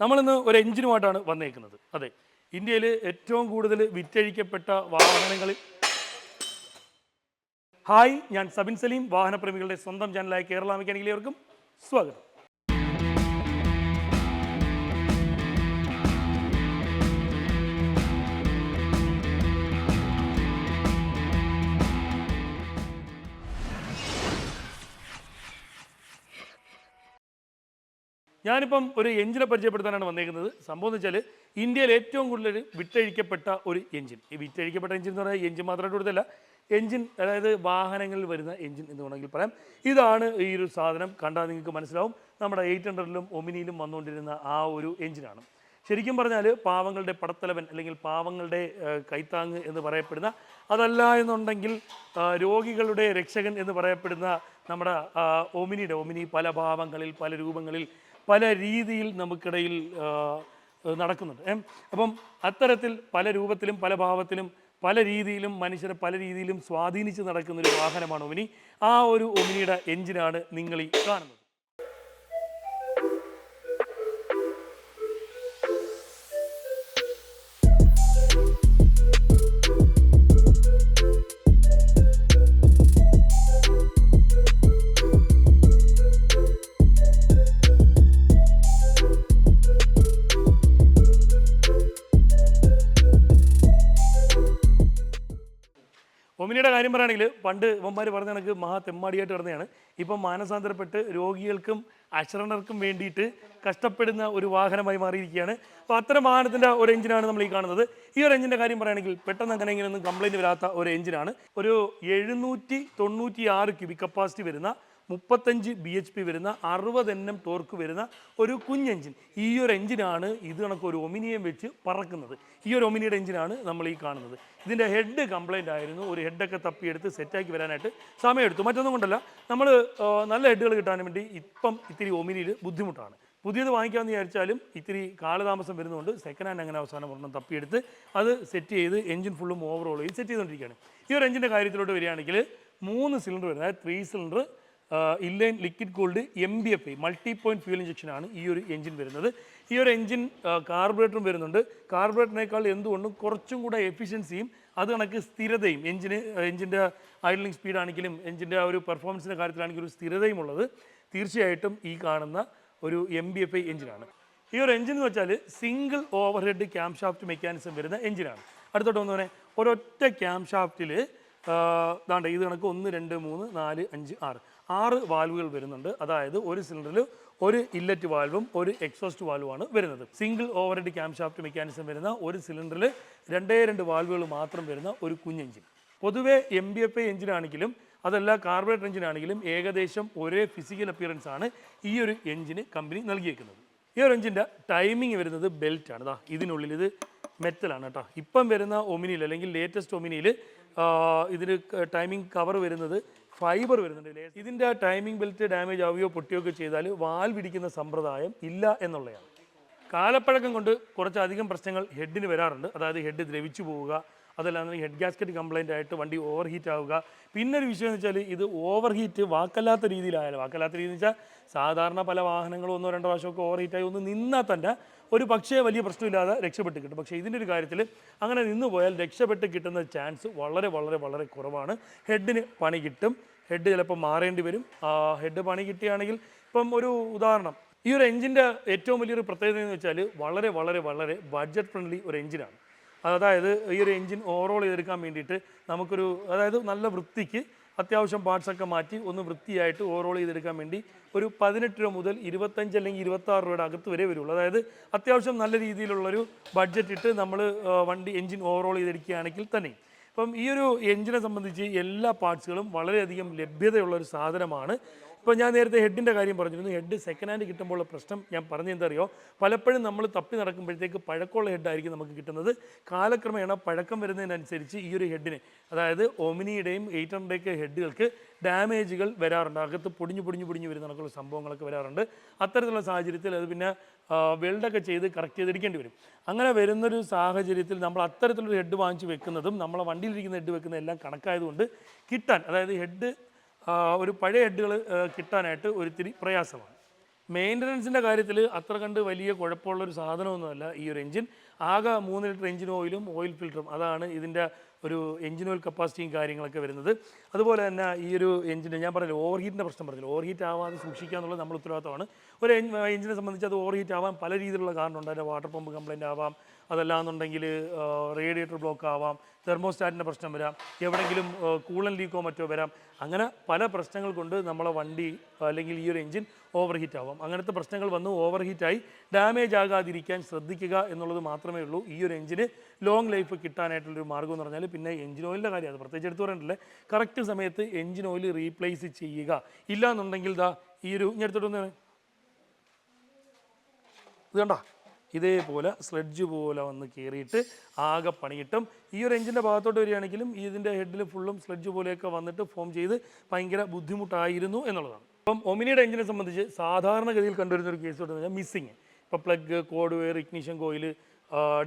നമ്മളിന്ന് ഒരു എഞ്ചിനുമായിട്ടാണ് വന്നേക്കുന്നത്. അതെ ഇന്ത്യയിൽ ഏറ്റവും കൂടുതൽ വിറ്റഴിക്കപ്പെട്ട വാഹനങ്ങളിൽ ഹായ് ഞാൻ സബിൻ സലീം വാഹനപ്രേമികളുടെ സ്വന്തം ചാനലായ കേരള മെക്കാനിക്കലേവർക്കും സ്വാഗതം. ഞാനിപ്പം ഒരു എഞ്ചിനെ പരിചയപ്പെടുത്താനാണ് വന്നേക്കുന്നത്. സംഭവം എന്ന് വെച്ചാൽ ഇന്ത്യയിൽ ഏറ്റവും കൂടുതൽ വിറ്റഴിക്കപ്പെട്ട ഒരു എഞ്ചിൻ. ഈ വിറ്റഴിക്കപ്പെട്ട എഞ്ചിൻ എന്ന് പറഞ്ഞാൽ എഞ്ചിൻ മാത്രമായിട്ട് കൊടുത്തല്ല എഞ്ചിൻ അതായത് വാഹനങ്ങളിൽ വരുന്ന എഞ്ചിൻ എന്ന് വേണമെങ്കിൽ പറയാം. ഇതാണ് ഈ ഒരു സാധനം. കണ്ടാൽ നിങ്ങൾക്ക് മനസ്സിലാവും. നമ്മുടെ എയ്റ്റ് ഹൺഡ്രഡിലും ഒമിനിയിലും വന്നുകൊണ്ടിരുന്ന ആ ഒരു എഞ്ചിനാണ്. ശരിക്കും പറഞ്ഞാൽ പാവങ്ങളുടെ പടത്തലവൻ അല്ലെങ്കിൽ പാവങ്ങളുടെ കൈത്താങ് എന്ന് പറയപ്പെടുന്ന അതല്ല എന്നുണ്ടെങ്കിൽ രോഗികളുടെ രക്ഷകൻ എന്ന് പറയപ്പെടുന്ന നമ്മുടെ ഒമിനിയുടെ ഒമിനി പല ഭാവങ്ങളിൽ പല രൂപങ്ങളിൽ പല രീതിയിൽ നമുക്കിടയിൽ നടക്കുന്നുണ്ട്? അപ്പം അത്തരത്തിൽ പല രൂപത്തിലും പല ഭാവത്തിലും പല രീതിയിലും മനുഷ്യരെ പല രീതിയിലും സ്വാധീനിച്ച് നടക്കുന്ന ഒരു വാഹനമാണ് ഒമിനി ആ ഒരു ഒമിനിയുടെ എഞ്ചിനാണ് നിങ്ങൾ ഈ കാണുന്നത് കാര്യം പറയുകയാണെങ്കിൽ പണ്ട് ഇവന്മാർ പറഞ്ഞ കണക്ക് മഹാ തെമ്മാടിയായിട്ട് കിടന്നതാണ് ഇപ്പം മാനസാന്തരപ്പെട്ട് രോഗികൾക്കും അശ്രണർക്കും വേണ്ടിയിട്ട് കഷ്ടപ്പെടുന്ന ഒരു വാഹനമായി മാറിയിരിക്കുകയാണ്. അപ്പോൾ അത്തരം വാഹനത്തിന്റെ ഒരു എഞ്ചിനാണ് നമ്മൾ ഈ കാണുന്നത്. ഈ ഒരു എഞ്ചിന്റെ കാര്യം പറയുകയാണെങ്കിൽ പെട്ടെന്ന് അങ്ങനെ ഇങ്ങനെയൊന്നും കംപ്ലയിന്റ് വരാത്ത ഒരു എഞ്ചിനാണ്. ഒരു എഴുന്നൂറ്റി തൊണ്ണൂറ്റി ആറ് ക്യൂബിക് കപ്പാസിറ്റി വരുന്ന മുപ്പത്തഞ്ച് ബി എച്ച് പി വരുന്ന അറുപത് എൻ എം ടോർക്ക് വരുന്ന ഒരു കുഞ്ഞെഞ്ചിൻ ഈ ഒരു എഞ്ചിനാണ് ഇത് കണക്ക് ഒരു ഒമിനിയം വെച്ച് പറക്കുന്നത്. ഈ ഒരു ഒമിനിയുടെ എഞ്ചിനാണ് നമ്മൾ ഈ കാണുന്നത്. ഇതിന്റെ ഹെഡ് കംപ്ലൈന്റ് ആയിരുന്നു. ഒരു ഹെഡൊക്കെ തപ്പിയെടുത്ത് സെറ്റാക്കി വരാനായിട്ട് സമയമെടുത്തു. മറ്റൊന്നും കൊണ്ടല്ല നമ്മൾ നല്ല ഹെഡുകൾ കിട്ടാൻ വേണ്ടി ഇപ്പം ഇത്തിരി ഒമിനിയിൽ ബുദ്ധിമുട്ടാണ്. പുതിയത് വാങ്ങിക്കാമെന്ന് വിചാരിച്ചാലും ഇത്തിരി കാലതാമസം വരുന്നതുകൊണ്ട് സെക്കൻഡ് ഹാൻഡ് അങ്ങനെ അവസാനം ഒരെണ്ണം തപ്പിയെടുത്ത് അത് സെറ്റ് ചെയ്ത് എഞ്ചിൻ ഫുള്ളും ഓവറോൾ ചെയ്ത് സെറ്റ് ചെയ്തുകൊണ്ടിരിക്കുകയാണ്. ഈ ഒരു എഞ്ചിന്റെ കാര്യത്തിലോട്ട് വരികയാണെങ്കിൽ മൂന്ന് സിലിണ്ടർ വരുന്നത് അതായത് three cylinder inline liquid cooled M P F I multi point fuel ഇഞ്ചക്ഷനാണ് ഈ ഒരു എഞ്ചിൻ വരുന്നത്. ഈ ഒരു എഞ്ചിൻ കാർബറേറ്ററും വരുന്നുണ്ട്. കാർബറേറ്ററിനേക്കാൾ എന്തുകൊണ്ടും കുറച്ചും കൂടെ എഫിഷ്യൻസിയും അത് കണക്ക് സ്ഥിരതയും. എഞ്ചിന് എഞ്ചിന്റെ ഐഡലിംഗ് സ്പീഡാണെങ്കിലും എഞ്ചിന്റെ ആ ഒരു പെർഫോമൻസിന്റെ കാര്യത്തിലാണെങ്കിലും ഒരു സ്ഥിരതയും ഉള്ളത് തീർച്ചയായിട്ടും ഈ കാണുന്ന ഒരു എം ബി എഫ് ഐ എഞ്ചിനാണ് ഈ ഒരു എഞ്ചിൻ എന്ന് വെച്ചാൽ single overhead cam shaft mechanism വരുന്ന എഞ്ചിനാണ് അടുത്തോട്ട് വന്നു പറഞ്ഞാൽ ഒരൊറ്റ ക്യാം ഷാഫ്റ്റിൽ ദാണ്ട് ഇത് കണക്ക് ഒന്ന് രണ്ട് മൂന്ന് നാല് അഞ്ച് ആറ്. ആറ് വാൽവുകൾ വരുന്നുണ്ട്. അതായത് ഒരു സിലിണ്ടറിൽ ഒരു ഇല്ലറ്റ് വാൽവും ഒരു എക്സോസ്റ്റ് വാൽവുമാണ് വരുന്നത്. Single overhead cam shaft mechanism വരുന്ന ഒരു സിലിണ്ടറിൽ രണ്ടേ രണ്ട് വാൽവുകൾ മാത്രം വരുന്ന ഒരു കുഞ്ഞെഞ്ചിൻ പൊതുവെ എം ബി എഫ് ഐ എഞ്ചിനാണെങ്കിലും അതല്ല കാർബറേറ്റർ എഞ്ചിനാണെങ്കിലും ഏകദേശം ഒരേ ഫിസിക്കൽ അപ്പിയറൻസ് ആണ് ഈ ഒരു എഞ്ചിന് കമ്പനി നൽകിയേക്കുന്നത്. ഈ ഒരു എഞ്ചിന്റെ ടൈമിംഗ് വരുന്നത് ബെൽറ്റ് ആണ്. ദാ ഇതിനുള്ളിൽ ഇത് മെറ്റലാണ് കേട്ടോ. ഇപ്പം വരുന്ന ഒമിനിയിൽ അല്ലെങ്കിൽ ലേറ്റസ്റ്റ് ഒമിനിയിൽ ഇതിന് ടൈമിംഗ് കവർ വരുന്നത് ഫൈബർ വരുന്നുണ്ട്. ഇതിന്റെ ടൈമിംഗ് ബെൽറ്റ് ഡാമേജ് ആവുകയോ പൊട്ടിയൊക്കെ ചെയ്താൽ വാൽ പിടിക്കുന്ന സമ്പ്രദായം ഇല്ല എന്നുള്ളതാണ്. കാലപ്പഴക്കം കൊണ്ട് കുറച്ചധികം പ്രശ്നങ്ങൾ ഹെഡിന് വരാറുണ്ട്. അതായത് ഹെഡ് ദ്രവിച്ചു പോവുക അതല്ലാതെ ഹെഡ് ഗാസ്കറ്റ് കംപ്ലൈന്റ് ആയിട്ട് വണ്ടി ഓവർ ഹീറ്റ് ആവുക. പിന്നെ ഒരു വിഷയം എന്ന് വെച്ചാൽ ഇത് ഓവർ ഹീറ്റ് വാക്കല്ലാത്ത രീതിയിലായാലും വാക്കല്ലാത്ത രീതി എന്ന് വെച്ചാൽ സാധാരണ പല വാഹനങ്ങളും ഒന്നോ രണ്ടോ പ്രാവശ്യമൊക്കെ ഓവർ ഹീറ്റായി ഒന്ന് നിന്നാൽ തന്നെ ഒരു പക്ഷേ വലിയ പ്രശ്നമില്ലാതെ രക്ഷപ്പെട്ട് കിട്ടും. പക്ഷേ ഇതിന്റെ ഒരു കാര്യത്തിൽ അങ്ങനെ നിന്ന് പോയാൽ രക്ഷപ്പെട്ട് കിട്ടുന്ന ചാൻസ് വളരെ വളരെ വളരെ കുറവാണ്. ഹെഡിന് പണി കിട്ടും. ഹെഡ് ചിലപ്പോൾ മാറേണ്ടി വരും. ഹെഡ് പണി കിട്ടുകയാണെങ്കിൽ ഇപ്പം ഒരു ഉദാഹരണം. ഈ ഒരു എഞ്ചിന്റെ ഏറ്റവും വലിയൊരു പ്രത്യേകത എന്ന് വെച്ചാൽ വളരെ വളരെ വളരെ ബഡ്ജറ്റ് ഫ്രണ്ട്ലി ഒരു എഞ്ചിനാണ് അതായത് ഈ ഒരു എഞ്ചിൻ ഓവറോൾ ചെയ്തെടുക്കാൻ വേണ്ടിയിട്ട് നമുക്കൊരു അതായത് നല്ല വൃത്തിക്ക് അത്യാവശ്യം പാർട്സൊക്കെ മാറ്റി ഒന്ന് വൃത്തിയായിട്ട് ഓവറോൾ ചെയ്തെടുക്കാൻ വേണ്ടി ഒരു പതിനെട്ട് രൂപ മുതൽ ഇരുപത്തഞ്ച് അല്ലെങ്കിൽ ഇരുപത്താറ് രൂപയുടെ അകത്ത് വരെ വരുള്ളൂ. അതായത് അത്യാവശ്യം നല്ല രീതിയിലുള്ളൊരു ബഡ്ജറ്റ് ഇട്ട് നമ്മൾ വണ്ടി എഞ്ചിൻ ഓവറോൾ ചെയ്തെടുക്കുകയാണെങ്കിൽ തന്നെ. ഇപ്പം ഈ ഒരു എഞ്ചിനെ സംബന്ധിച്ച് എല്ലാ പാർട്സുകളും വളരെയധികം ലഭ്യതയുള്ള ഒരു സാധനമാണ്. ഇപ്പോൾ ഞാൻ നേരത്തെ ഹെഡിന്റെ കാര്യം പറഞ്ഞിരുന്നു. ഹെഡ് സെക്കൻഡ് ഹാൻഡ് കിട്ടുമ്പോൾ പ്രശ്നം ഞാൻ പറഞ്ഞ എന്താ അറിയോ പലപ്പോഴും നമ്മൾ തപ്പി നടക്കുമ്പോഴത്തേക്ക് പഴക്കമുള്ള ഹെഡായിരിക്കും നമുക്ക് കിട്ടുന്നത്. കാലക്രമേണ പഴക്കം വരുന്നതിനനുസരിച്ച് ഈ ഒരു ഹെഡിന് അതായത് ഒമിനിയുടെയും എയ്റ്റ് ഹൺഡ്രഡൊക്കെ ഹെഡുകൾക്ക് ഡാമേജുകൾ വരാറുണ്ട്. അകത്ത് പൊടിഞ്ഞു പൊടിഞ്ഞു പൊടിഞ്ഞു വരുന്ന കണക്കുള്ള സംഭവങ്ങളൊക്കെ വരാറുണ്ട്. അത്തരത്തിലുള്ള സാഹചര്യത്തിൽ അത് പിന്നെ വെൽഡൊക്കെ ചെയ്ത് കറക്റ്റ് ചെയ്തിരിക്കേണ്ടി വരും. അങ്ങനെ വരുന്നൊരു സാഹചര്യത്തിൽ നമ്മൾ അത്തരത്തിലൊരു ഹെഡ് വാങ്ങിച്ച് വെക്കുന്നതും നമ്മളെ വണ്ടിയിലിരിക്കുന്ന ഹെഡ് വെക്കുന്ന എല്ലാം കണക്കായതുകൊണ്ട് കിട്ടാൻ അതായത് ഹെഡ് ഒരു പഴയ ഹെഡുകൾ കിട്ടാനായിട്ട് ഒരിത്തിരി പ്രയാസമാണ്. മെയിന്റനൻസിന്റെ കാര്യത്തിൽ അത്ര കണ്ട് വലിയ കുഴപ്പമുള്ളൊരു സാധനമൊന്നുമല്ല ഈ ഒരു എഞ്ചിൻ ആകെ മൂന്ന് ലിറ്റർ എഞ്ചിൻ ഓയിലും ഓയിൽ ഫിൽറ്ററും. അതാണ് ഇതിന്റെ ഒരു എഞ്ചിൻ ഓയിൽ കപ്പാസിറ്റിയും കാര്യങ്ങളൊക്കെ വരുന്നത്. അതുപോലെ തന്നെ ഈ ഒരു എഞ്ചിന്റെ ഞാൻ പറഞ്ഞില്ല ഓവർ ഹീറ്റിന്റെ പ്രശ്നം പറഞ്ഞില്ല? ഓവർ ഹീറ്റ് ആവാതെ സൂക്ഷിക്കുക എന്നുള്ളത് നമ്മൾ ഉത്തരവാദിത്തമാണ്. ഒരു എഞ്ചിനെ സംബന്ധിച്ച് അത് ഓവർ ഹീറ്റ് ആവാൻ പല രീതിയിലുള്ള കാരണമുണ്ട്. അതിന്റെ വാട്ടർ പമ്പ് കംപ്ലൈന്റ് ആവാം അതല്ലാന്നുണ്ടെങ്കിൽ റേഡിയേറ്റർ ബ്ലോക്ക് ആവാം തെർമോസ്റ്റാറ്റിന്റെ പ്രശ്നം വരാം എവിടെയെങ്കിലും കൂളൻ ലീക്കോ മറ്റോ വരാം. അങ്ങനെ പല പ്രശ്നങ്ങൾ കൊണ്ട് നമ്മളെ വണ്ടി അല്ലെങ്കിൽ ഈ ഒരു എഞ്ചിൻ ഓവർ ഹീറ്റ് ആവാം. അങ്ങനത്തെ പ്രശ്നങ്ങൾ വന്ന് ഓവർ ഹീറ്റായി ഡാമേജ് ആകാതിരിക്കാൻ ശ്രദ്ധിക്കുക എന്നുള്ളത് മാത്രമേ ഉള്ളൂ. ഈ ഒരു എഞ്ചിന് ലോങ് ലൈഫ് കിട്ടാനായിട്ടുള്ളൊരു മാർഗം എന്ന് പറഞ്ഞാൽ പിന്നെ എഞ്ചിൻ ഓയിലിന്റെ കാര്യം. അത് പ്രത്യേകിച്ച് എടുത്തു പറയണ്ടല്ലേ കറക്റ്റ് സമയത്ത് എഞ്ചിൻ ഓയിൽ റീപ്ലേസ് ചെയ്യുക. ഇല്ല എന്നുണ്ടെങ്കിൽ ദാ ഈ ഒരു ഞാൻ എടുത്തിട്ടൊന്ന് ഇത് കണ്ട? ഇതേപോലെ സ്ലെഡ്ജ് പോലെ വന്ന് കയറിയിട്ട് ആകെ പണിയിട്ടും ഈ ഒരു എഞ്ചിന്റെ ഭാഗത്തോട്ട് വരികയാണെങ്കിലും ഇതിന്റെ ഹെഡിൽ ഫുള്ളും സ്ലെഡ്ജ് പോലെയൊക്കെ വന്നിട്ട് ഫോം ചെയ്ത് ഭയങ്കര ബുദ്ധിമുട്ടായിരുന്നു എന്നുള്ളതാണ്. അപ്പം ഒമിനിയുടെ എഞ്ചിനെ സംബന്ധിച്ച് സാധാരണഗതിയിൽ കണ്ടുവരുന്ന ഒരു കേസ് പറഞ്ഞാൽ മിസ്സിങ് ഇപ്പോൾ plug cord wire ignition coil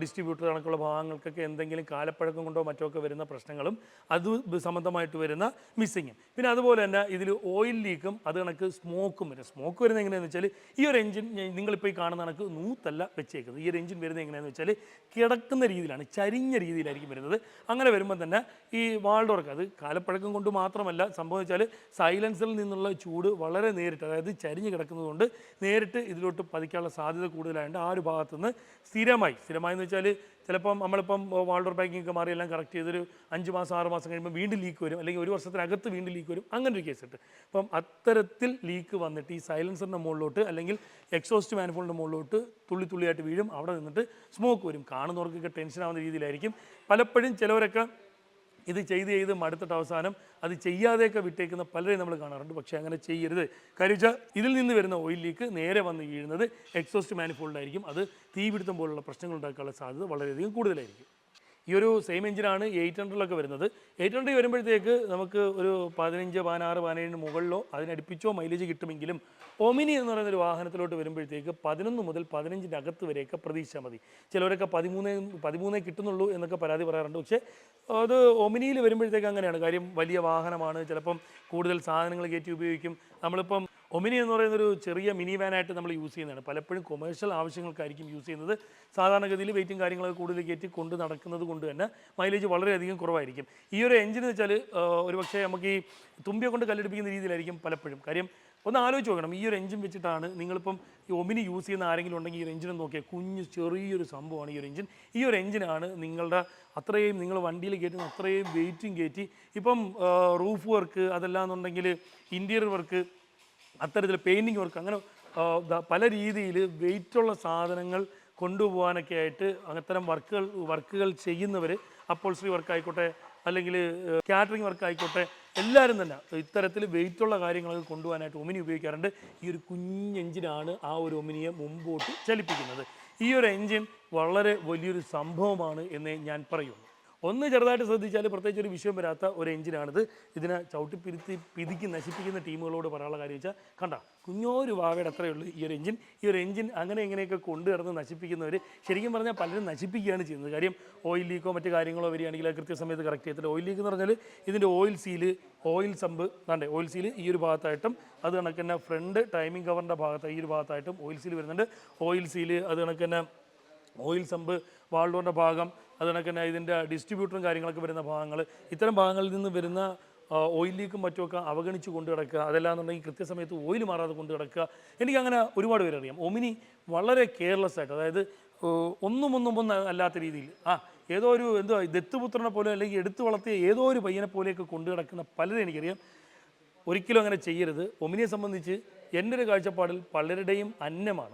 distributor കണക്കുള്ള ഭാഗങ്ങൾക്കൊക്കെ എന്തെങ്കിലും കാലപ്പഴക്കം കൊണ്ടോ മറ്റോ ഒക്കെ വരുന്ന പ്രശ്നങ്ങളും അത് സംബന്ധമായിട്ട് വരുന്ന മിസ്സിങ്ങും പിന്നെ അതുപോലെ തന്നെ ഇതിൽ ഓയിൽ ലീക്കും അത് കണക്ക് സ്മോക്കും വരും. സ്മോക്ക് വരുന്നത് എങ്ങനെയാണെന്ന് വെച്ചാൽ ഈ ഒരു എഞ്ചിൻ നിങ്ങളിപ്പോൾ ഈ കാണുന്ന കണക്ക് നൂത്തല്ല വെച്ചേക്കുന്നത്. ഈ ഒരു എഞ്ചിൻ വരുന്നത് എങ്ങനെയാണെന്ന് വെച്ചാൽ കിടക്കുന്ന രീതിയിലാണ് ചരിഞ്ഞ രീതിയിലായിരിക്കും വരുന്നത്. അങ്ങനെ വരുമ്പോൾ തന്നെ ഈ വാൾഡോർക്ക് അത് കാലപ്പഴക്കം കൊണ്ട് മാത്രമല്ല സംഭവം വെച്ചാൽ സൈലൻസറിൽ നിന്നുള്ള ചൂട് വളരെ നേരിട്ട് അതായത് ചരിഞ്ഞ് കിടക്കുന്നതുകൊണ്ട് നേരിട്ട് ഇതിലോട്ട് പതിക്കാനുള്ള സാധ്യത കൂടുതലായതുകൊണ്ട് ആ ഒരു ഭാഗത്തുനിന്ന് സ്ഥിരമായി സ്ഥിരമായി എന്ന് വെച്ചാൽ ചിലപ്പം നമ്മളിപ്പം വാൾഡർ പാക്കിംഗ് ഒക്കെ മാറി എല്ലാം കറക്റ്റ് ചെയ്തൊരു അഞ്ച് മാസം ആറ് മാസം കഴിയുമ്പോൾ വീണ്ടും ലീക്ക് വരും. അല്ലെങ്കിൽ ഒരു വർഷത്തിനകത്ത് വീണ്ടും ലീക്ക് വരും. അങ്ങനെ ഒരു കേസ് ഉണ്ട്. അപ്പം അത്തരത്തിൽ ലീക്ക് വന്നിട്ട് ഈ സൈലൻസറിന്റെ മുകളിലോട്ട് അല്ലെങ്കിൽ എക്സോസ്റ്റ് മാനിഫോളിന്റെ മുകളിലോട്ട് തുള്ളി തുള്ളിയായിട്ട് വീഴും. അവിടെ നിന്നിട്ട് സ്മോക്ക് വരും. കാണുന്നവർക്കൊക്കെ ടെൻഷൻ ആവുന്ന രീതിയിലായിരിക്കും. പലപ്പോഴും ചിലവരൊക്കെ ഇത് ചെയ്ത് ചെയ്ത് മടുത്തിട്ട് അവസാനം അത് ചെയ്യാതെയൊക്കെ വിട്ടേക്കുന്ന പലരെയും നമ്മൾ കാണാറുണ്ട്. പക്ഷേ അങ്ങനെ ചെയ്യരുത്. കാര്യം ഇതിൽ നിന്ന് വരുന്ന ഓയിൽ ലീക്ക് നേരെ വന്ന് വീഴുന്നത് എക്സോസ്റ്റ് മാനിഫോൾഡായിരിക്കും അത് തീപിടുത്തം പോലുള്ള പ്രശ്നങ്ങൾ ഉണ്ടാക്കാനുള്ള സാധ്യത വളരെയധികം കൂടുതലായിരിക്കും. ഈ ഒരു സെയിം എഞ്ചിനാണ് എയ്റ്റ് ഹൺഡ്രഡിലൊക്കെ വരുന്നത്. എയ്റ്റ് ഹൺഡ്രഡ് വരുമ്പോഴത്തേക്ക് നമുക്ക് ഒരു പതിനഞ്ച് പതിനാറ് പതിനേഴിന് മുകളിലോ അതിനടുപ്പിച്ചോ മൈലേജ് കിട്ടുമെങ്കിലും ഒമിനി എന്ന് പറയുന്ന ഒരു വാഹനത്തിലോട്ട് വരുമ്പോഴത്തേക്ക് പതിനൊന്ന് മുതൽ പതിനഞ്ചിന്റെ അകത്ത് വരെയൊക്കെ പ്രതീക്ഷിച്ചാൽ മതി. ചിലവരൊക്കെ പതിമൂന്നേ പതിമൂന്നേ കിട്ടുന്നുള്ളൂ എന്നൊക്കെ പരാതി പറയാറുണ്ട്. പക്ഷേ അത് ഒമിനിയിൽ വരുമ്പോഴത്തേക്ക് അങ്ങനെയാണ്. കാര്യം വലിയ വാഹനമാണ്. ചിലപ്പം കൂടുതൽ സാധനങ്ങൾ കയറ്റി ഉപയോഗിക്കും. നമ്മളിപ്പം ഒമിനി എന്ന് പറയുന്ന ഒരു ചെറിയ മിനി വാനായിട്ട് നമ്മൾ യൂസ് ചെയ്യുന്നതാണ്. പലപ്പോഴും കൊമേഴ്ഷ്യൽ ആവശ്യങ്ങൾക്കായിരിക്കും യൂസ് ചെയ്യുന്നത്. സാധാരണഗതിയിൽ വെയിറ്റും കാര്യങ്ങളൊക്കെ കൂടുതൽ കയറ്റി കൊണ്ട് നടക്കുന്നത് കൊണ്ട് തന്നെ മൈലേജ് വളരെയധികം കുറവായിരിക്കും. ഈ ഒരു എഞ്ചിൻ എന്ന് വെച്ചാൽ ഒരു പക്ഷേ നമുക്ക് ഈ തുമ്പിയെ കൊണ്ട് കല്ലെടുപ്പിക്കുന്ന രീതിയിലായിരിക്കും പലപ്പോഴും. കാര്യം ഒന്ന് ആലോചിച്ച് നോക്കണം. ഈ ഒരു എഞ്ചിൻ വെച്ചിട്ടാണ് നിങ്ങളിപ്പം ഈ ഒമിനി യൂസ് ചെയ്യുന്ന ആരെങ്കിലും ഉണ്ടെങ്കിൽ ഈ ഒരു എഞ്ചിനും നോക്കിയാൽ കുഞ്ഞ് ചെറിയൊരു സംഭവമാണ് ഈ ഒരു എഞ്ചിൻ ഈ ഒരു എഞ്ചിനാണ് നിങ്ങളുടെ അത്രയും നിങ്ങൾ വണ്ടിയിൽ കയറ്റുന്ന അത്രയും വെയിറ്റും കയറ്റി ഇപ്പം റൂഫ് വർക്ക് അതല്ലാന്നുണ്ടെങ്കിൽ ഇന്റീരിയർ വർക്ക് അത്തരത്തിൽ പെയിന്റിങ് വർക്ക് അങ്ങനെ പല രീതിയിൽ വെയിറ്റുള്ള സാധനങ്ങൾ കൊണ്ടുപോകാനൊക്കെ ആയിട്ട് അത്തരം വർക്കുകൾ വർക്കുകൾ ചെയ്യുന്നവർ അപ്പോൾസ്ട്രി വർക്ക് ആയിക്കോട്ടെ അല്ലെങ്കിൽ കാറ്ററിംഗ് വർക്ക് ആയിക്കോട്ടെ എല്ലാവരും തന്നെ ഇത്തരത്തിൽ വെയിറ്റുള്ള കാര്യങ്ങളൊക്കെ കൊണ്ടുപോകാനായിട്ട് ഒമിനി ഉപയോഗിക്കാറുണ്ട്. ഈ ഒരു കുഞ്ഞ് എഞ്ചിനാണ് ആ ഒരു ഒമിനിയെ മുമ്പോട്ട് ചലിപ്പിക്കുന്നത്. ഈ ഒരു എഞ്ചിൻ വളരെ വലിയൊരു സംഭവമാണ് എന്നേ ഞാൻ പറയുള്ളൂ ഒന്ന് ചെറുതായിട്ട് ശ്രദ്ധിച്ചാൽ പ്രത്യേകിച്ച് ഒരു വിഷയം വരാത്ത ഒരു എഞ്ചിനാണിത്. ഇതിനെ ചവിട്ടിപ്പിരുത്തി പിതുക്കി നശിപ്പിക്കുന്ന ടീമുകളോട് പറയാനുള്ള കാര്യം വെച്ചാൽ കണ്ട കുഞ്ഞോരു വാവയുടെ അത്രയേ ഉള്ളൂ ഈ ഒരു എഞ്ചിൻ. ഈ ഒരു എഞ്ചിൻ അങ്ങനെ ഇങ്ങനെയൊക്കെ കൊണ്ടുവരുന്ന് നശിപ്പിക്കുന്നവർ ശരിക്കും പറഞ്ഞാൽ പലരും നശിപ്പിക്കുകയാണ് ചെയ്യുന്നത്. കാര്യം ഓയിൽ ലീക്കോ മറ്റു കാര്യങ്ങളോ വരികയാണെങ്കിൽ അത് കൃത്യസമയത്ത് കറക്റ്റ് ചെയ്തിട്ട് ഓയിൽ ലീക്ക് എന്ന് പറഞ്ഞാൽ ഇതിന്റെ ഓയിൽ സീൽ ഓയിൽ സമ്പ് താണ്ടേ ഓയിൽ സീൽ ഈ ഒരു ഭാഗത്തായിട്ടും അത് കണക്ക് തന്നെ ഫ്രണ്ട് ടൈമിംഗ് കവറിന്റെ ഭാഗത്ത് ഈ ഒരു ഭാഗത്തായിട്ടും ഓയിൽ സീൽ വരുന്നുണ്ട്. ഓയിൽ സീൽ അത് കണക്ക് തന്നെ ഓയിൽ സമ്പ് വാൾഡോറിന്റെ ഭാഗം അത് കണക്ക് തന്നെ ഇതിന്റെ ഡിസ്ട്രിബ്യൂട്ടറും കാര്യങ്ങളൊക്കെ വരുന്ന ഭാഗങ്ങൾ ഇത്തരം ഭാഗങ്ങളിൽ നിന്ന് വരുന്ന ഓയിൽ ലീക്കും മറ്റുമൊക്കെ അവഗണിച്ച് കൊണ്ട് കിടക്കുക. അതല്ലാന്നുണ്ടെങ്കിൽ കൃത്യസമയത്ത് ഓയിൽ മാറാതെ കൊണ്ട് കിടക്കുക. എനിക്കങ്ങനെ ഒരുപാട് പേരറിയാം ഒമിനി വളരെ കെയർലെസ് ആയിട്ട് അതായത് ഒന്നും ഒന്നും ഒന്നും അല്ലാത്ത രീതിയിൽ ആ ഏതോ ഒരു എന്തോ ദത്തുപുത്രനെ പോലെ അല്ലെങ്കിൽ എടുത്തു വളർത്തിയ ഏതോ ഒരു പയ്യനെ പോലെയൊക്കെ കൊണ്ടു കിടക്കുന്ന പലരും എനിക്കറിയാം. ഒരിക്കലും അങ്ങനെ ചെയ്യരുത്. ഒമിനിയെ സംബന്ധിച്ച് എന്റെ ഒരു കാഴ്ചപ്പാടിൽ പലരുടെയും അന്നമാണ്.